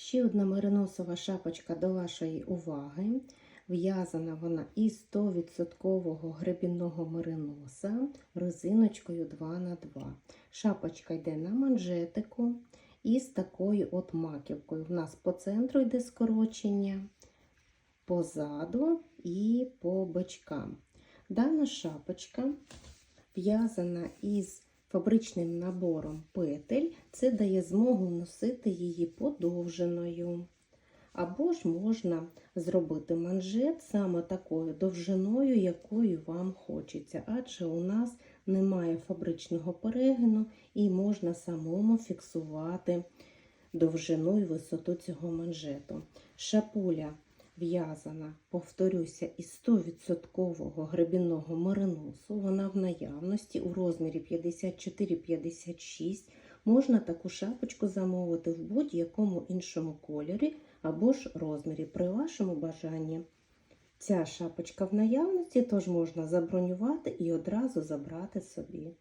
Ще одна мериносова шапочка до вашої уваги. В'язана вона із 100% гребінного мериноса резиночкою 2х2. Шапочка йде на манжетику із такою от маківкою. В нас по центру йде скорочення, позаду і по бочкам. Дана шапочка в'язана із фабричним набором петель, це дає змогу носити її подовженою. Або ж можна зробити манжет саме такою довжиною, якою вам хочеться, адже у нас немає фабричного перегину і можна самому фіксувати довжину і висоту цього манжету. Шапуля в'язана, повторюся, із 100% гребінного мериносу. Вона в наявності у розмірі 54-56. Можна таку шапочку замовити в будь-якому іншому кольорі або ж розмірі при вашому бажанні. Ця шапочка в наявності, тож можна забронювати і одразу забрати собі.